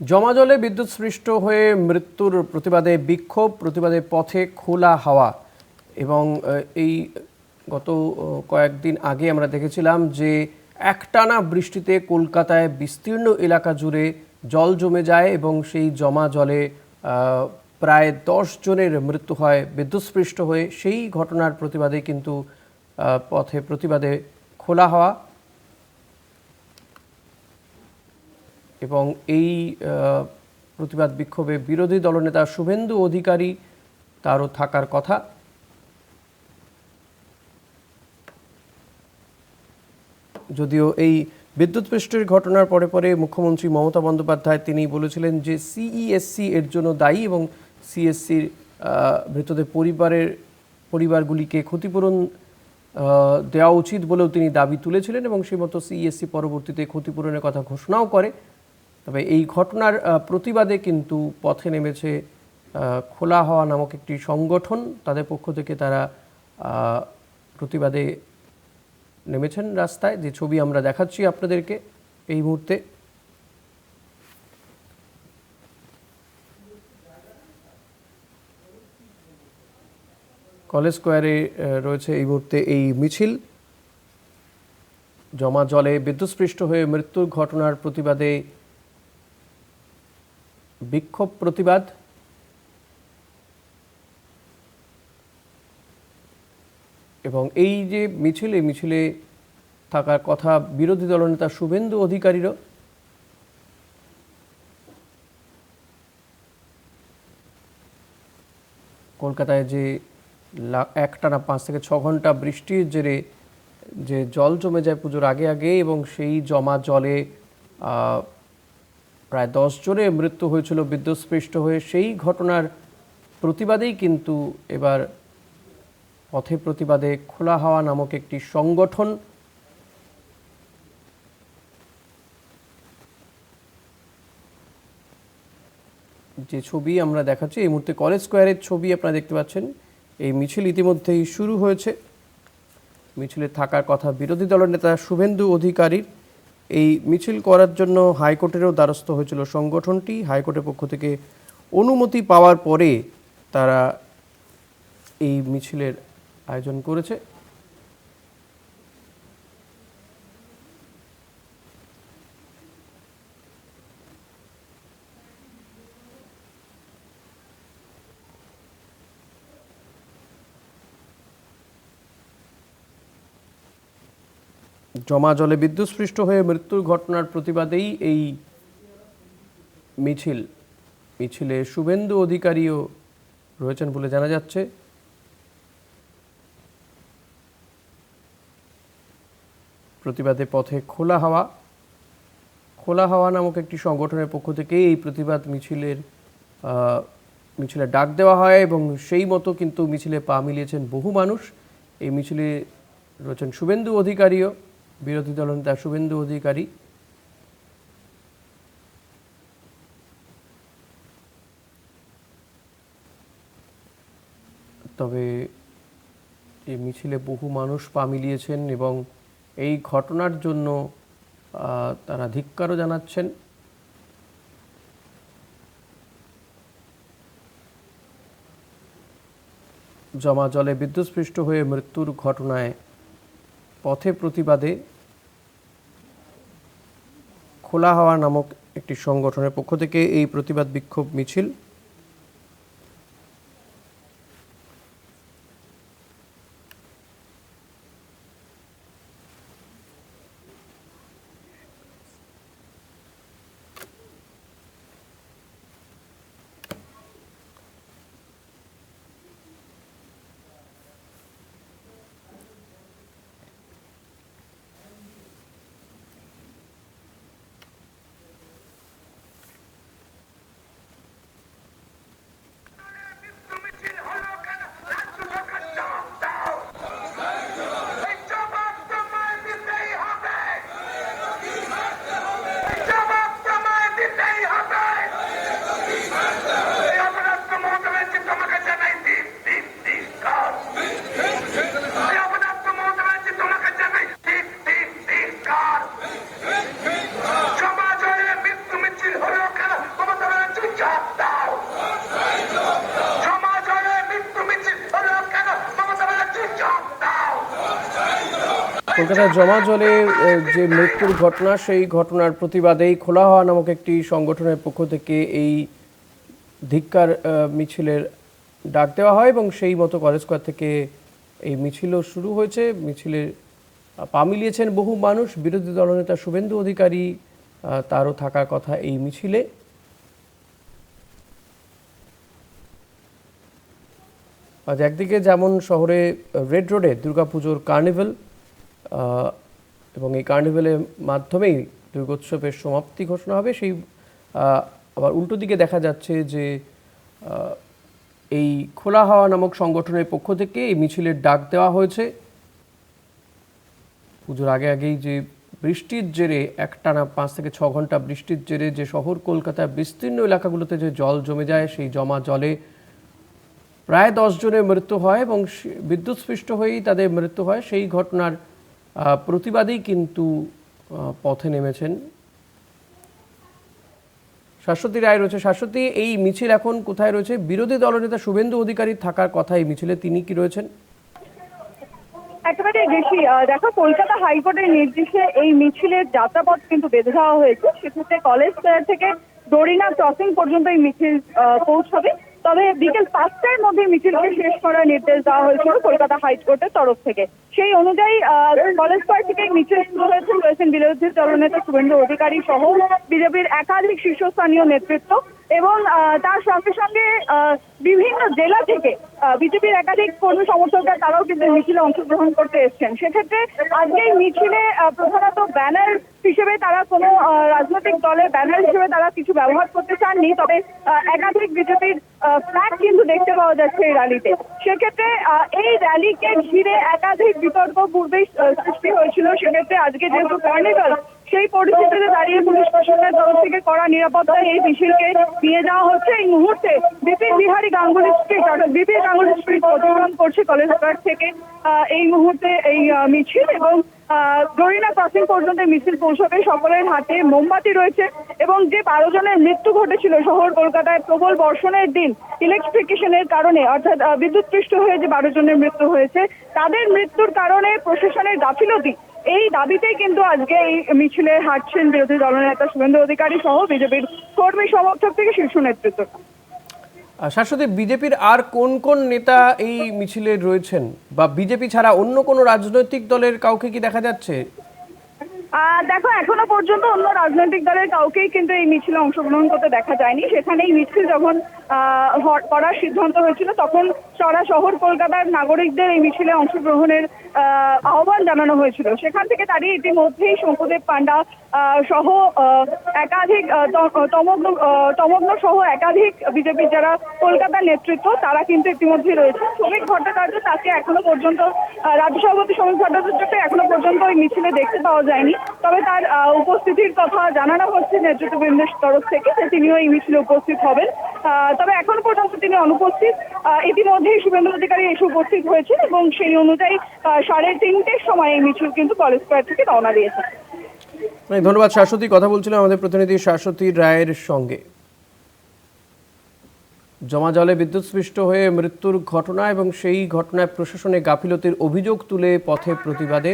জমাজলে বিদ্যুৎ সৃষ্ট হয়ে মৃত্যুর প্রতিবাদে বিক্ষোভ, প্রতিবাদে পথে খোলা হাওয়া এবং এই গত কয়েকদিন আগে আমরা দেখেছিলাম যে একটানা বৃষ্টিতে কলকাতায় বিস্তীর্ণ এলাকা জুড়ে জল জমে যায় এবং সেই জমা জলে প্রায় দশ জনের মৃত্যু হয় বিদ্যুৎস্পৃষ্ট হয়ে। সেই ঘটনার প্রতিবাদে কিন্তু পথে প্রতিবাদে খোলা হওয়া এবং এই প্রতিবাদ বিক্ষোভে বিরোধী দলনেতা শুভেন্দু অধিকারী তারও থাকার কথা। যদিও এই বিদ্যুৎ পৃষ্ঠের ঘটনার পরে পরে মুখ্যমন্ত্রী মমতা বন্দ্যোপাধ্যায় তিনি বলেছিলেন যে সিইএসসি এর জন্য দায়ী এবং সিএসসির মৃতদের পরিবারের, পরিবারগুলিকে ক্ষতিপূরণ দেওয়া উচিত বলেও তিনি দাবি তুলেছিলেন এবং সেই মতো সিইএসসি পরবর্তীতে ক্ষতিপূরণের কথা ঘোষণাও করে। তবে এই ঘটনার প্রতিবাদে কিন্তু পথে নেমেছে খোলা হওয়া নামক একটি সংগঠন। তাদের পক্ষ থেকে তারা প্রতিবাদে নেমেছেন রাস্তায়। যে ছবি আমরা দেখাচ্ছি আপনাদেরকে এই মুহূর্তে। কলেজ স্কোয়ারে রয়েছে এই মুহূর্তে এই মিছিল। জমা জলে বিদ্যুৎস্পৃষ্ট হয়ে মৃত্যুর ঘটনার প্রতিবাদে বিক্ষোভ প্রতিবাদ। এবং এই যে মিছিল মিছিলে থাকার কথা বিরোধী দলনেতা শুভেন্দু অধিকারীরও কলকাতায় যে একটানা পাঁচ থেকে ছ ঘণ্টা বৃষ্টির জেরে যে জল জমে যায় পুজোর আগে আগে এবং সেই জমা জলে প্রায় দশ জনের মৃত্যু হয়েছিল, বিদ্যুৎস্পৃষ্ট হয়ে। সেই ঘটনার প্রতিবাদেই কিন্তু এবার পথে প্রতিবাদে খোলা হাওয়া নামক একটি সংগঠন যে ছবি আমরা দেখাচ্ছি, এই মুহূর্তে কলেজ স্কোয়ারের ছবি আপনারা দেখতে পাচ্ছেন। এই মিছিল ইতিমধ্যেই শুরু হয়েছে। মিছিলে থাকার কথা বিরোধী দলের নেতা শুভেন্দু অধিকারীর এই মিছিল করার জন্য হাইকোর্টেরও দ্বারস্থ হয়েছিল সংগঠনটি। হাইকোর্টের পক্ষ থেকে অনুমতি পাওয়ার পরে তারা এই মিছিলের আয়োজন করেছে। জমা জলে বিদ্যুৎস্পৃষ্ট হয়ে মৃত্যুর ঘটনার প্রতিবাদেই এই মিছিল, মিছিলে শুভেন্দু অধিকারীও রয়েছেন বলে জানা যাচ্ছে। প্রতিবাদে পথে খোলা হাওয়া খোলা হাওয়া নামক একটি সংগঠনের পক্ষ থেকে এই প্রতিবাদ মিছিলের মিছিলে ডাক দেওয়া হয় এবং সেই মতো কিন্তু মিছিলে পা মিলিয়েছেন বহু মানুষ। এই মিছিলে রয়েছেন শুভেন্দু অধিকারীও। বিরোধী দলনেতা শুভেন্দু অধিকারী। তবে এই মিছিলে বহু মানুষ পা মিলিয়েছেন এবং এই ঘটনার জন্য তারা ধিক্কারও জানাচ্ছেন। জমা জলে বিদ্যুৎস্পৃষ্ট হয়ে মৃত্যুর ঘটনায় পথে প্রতিবাদে খোলা হাওয়া নামক একটি সংগঠনের পক্ষ থেকে এই প্রতিবাদ বিক্ষোভ মিছিল কলকাতার জমা জলে যে মৃত্যুর ঘটনা, সেই ঘটনার প্রতিবাদেই খোলা হওয়া নামক একটি সংগঠনের পক্ষ থেকে এই ধিক্কার মিছিলের ডাক দেওয়া হয় এবং সেই মতো কলেজ স্কোয়ার থেকে এই মিছিলও শুরু হয়েছে। মিছিলে পা মিলিয়েছেন বহু মানুষ। বিরোধী দলনেতা শুভেন্দু অধিকারী তারও থাকার কথা এই মিছিলে। আজ একদিকে যেমন শহরে রেড রোডে দুর্গাপুজোর কার্নিভেল এবং এই কার্নিভেলের মাধ্যমেই দুর্গোৎসবের সমাপ্তি ঘোষণা হবে। সেই আবার উল্টো দিকে দেখা যাচ্ছে যে এই খোলা হাওয়া নামক সংগঠনের পক্ষ থেকে এই মিছিলের ডাক দেওয়া হয়েছে। পুজোর আগে আগেই যে বৃষ্টির জেরে একটানা পাঁচ থেকে ছ ঘণ্টা বৃষ্টির জেরে যে শহর কলকাতার বিস্তীর্ণ এলাকাগুলোতে যে জল জমে যায়, সেই জমা জলে প্রায় দশ জনের মৃত্যু হয় এবং বিদ্যুৎস্পৃষ্ট হয়েই তাদের মৃত্যু হয়। সেই ঘটনার আহ, প্রতিবাদেই কিন্তু পথে নেমেছেন। শাশ্বতী রায় রয়েছে। শাশ্বতী এই মিছিল এখন কোথায় রয়েছে? বিরোধী দলনেতা শুভেন্দু অধিকারী থাকার কথা এই মিছিলে তিনি কি রয়েছেন? একেবারে বেশি দেখো কলকাতা হাইকোর্টের নির্দেশে এই মিছিলের যাত্রাপথ কিন্তু বেঁধে দেওয়া হয়েছে। সেক্ষেত্রে কলেজ স্কোয়ার থেকে দড়িনা ক্রসিং পর্যন্ত এই মিছিল পৌঁছবে। তবে বিকেল পাঁচটার মধ্যে মিছিলকে শেষ করার নির্দেশ দেওয়া হয়েছিল কলকাতা হাইকোর্টের তরফ থেকে। সেই অনুযায়ী কলেজ পার্টিকে থেকে মিছিল শুরু হয়েছে। রয়েছেন বিরোধী দলনেতা শুভেন্দু অধিকারী সহ বিজেপির একাধিক শীর্ষস্থানীয় নেতৃত্ব। এবং তার সঙ্গে সঙ্গে বিভিন্ন জেলা থেকে বিজেপির একাধিক কর্মী সমর্থকরা তারাও কিন্তু মিছিলে অংশগ্রহণ করতে এসেছেন। সেক্ষেত্রে আজকে মিছিলে প্রধানত ব্যানার হিসেবে তারা কোনো রাজনৈতিক দলের ব্যানার হিসেবে তারা কিছু ব্যবহার করতে চাননি, তবে একাধিক বিজেপির ফ্ল্যাগ কিন্তু দেখতে পাওয়া যাচ্ছে এই র্যালিতে। সেক্ষেত্রে এই র্যালিকে ঘিরে একাধিক বিতর্ক পূর্বেই সৃষ্টি হয়েছিল। সেক্ষেত্রে আজকে যেহেতু কার্নিভাল সেই পরিস্থিতিতে দাঁড়িয়ে পুলিশ প্রশাসনের তরফ থেকে কড়া নিরাপত্তায় এই মিছিলকে নিয়ে যাওয়া হচ্ছে। এই মুহূর্তে বিপিন বিহারী গাঙ্গুলি স্ট্রিট অর্থাৎ বিপিন গাঙ্গুলি স্ট্রিট অতিক্রম করছে কলেজ পার্ক থেকে। এই মুহূর্তে এই মিছিল এবং গরিনা ক্রসিং পর্যন্ত মিছিল পৌঁছবে সকলের হাতে। মোমবাতি রয়েছে এবং যে বারো জনের মৃত্যু ঘটেছিল শহর কলকাতায় প্রবল বর্ষণের দিন ইলেকট্রিফিকেশনের কারণে অর্থাৎ আহ, বিদ্যুৎপৃষ্ট হয়ে যে বারো জনের মৃত্যু হয়েছে তাদের মৃত্যুর কারণে প্রশাসনের গাফিলতি এই দাবিতেই কিন্তু আজকে এই মিছিলে হাঁটছেন বিরোধী দলনেতা শুভেন্দু অধিকারী সহ বিজেপির কর্মী সমর্থক থেকে শীর্ষ নেতৃত্ব। শাশ্বতী বিজেপির আর কোন কোন নেতা এই মিছিলে রয়েছেন? বা বিজেপি ছাড়া অন্য কোনো রাজনৈতিক দলের কাউকে কি দেখা যাচ্ছে? দেখো এখনও পর্যন্ত অন্য রাজনৈতিক দলের কাউকেই কিন্তু এই মিছিলে অংশগ্রহণ করতে দেখা যায়নি। সেখানে এই মিছিল যখন করার সিদ্ধান্ত হয়েছিল। তখন সারা শহর কলকাতার নাগরিকদের এই মিছিলে অংশগ্রহণের আহ, আহ্বান জানানো হয়েছিল। সেখান থেকে তারই ইতিমধ্যেই শঙ্কুদেব পান্ডা আহ, সহ একাধিক তমগ্ন তমগ্ন সহ একাধিক বিজেপির যারা কলকাতার নেতৃত্ব তারা কিন্তু ইতিমধ্যে রয়েছে। শ্রমিক ভট্টাচার্য তাকে এখনও পর্যন্ত রাজ্য সভাপতি শ্রমিক ভট্টাচার্যকে এখনও পর্যন্ত ওই মিছিলে দেখতে পাওয়া যায়নি। তবে তার উপস্থিতির কথা জানানো হচ্ছে নেতৃত্ববৃন্দের তরফ থেকে যে তিনিও এই মিছিলে উপস্থিত হবেন। তবে এখনও পর্যন্ত তিনি অনুপস্থিত। ইতিমধ্যেই শুভেন্দু অধিকারী এসে উপস্থিত হয়েছেন এবং সেই অনুযায়ী সাড়ে তিনটের সময় এই মিছিল কিন্তু কলেজ স্কোয়ার থেকে রওনা দিয়েছে ধন্যবাদ, শাশ্বতী। কথা বলছিলাম আমাদের প্রতিনিধি শাশ্বতী রায়ের সঙ্গে। জমা জলে বিদ্যুৎস্পৃষ্ট হয়ে মৃত্যুর ঘটনা এবং সেই ঘটনায় প্রশাসনে গাফিলতির অভিযোগ তুলে পথে প্রতিবাদে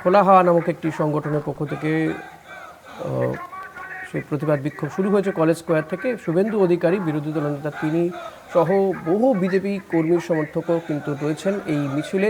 খোলা হাওয়া নামক একটি সংগঠনের পক্ষ থেকে সেই প্রতিবাদ বিক্ষোভ শুরু হয়েছে কলেজ স্কোয়ার থেকে। শুভেন্দু অধিকারী, বিরোধী দলনেতা তিনি সহ বহু বিজেপি কর্মীর সমর্থকও কিন্তু রয়েছেন এই মিছিলে।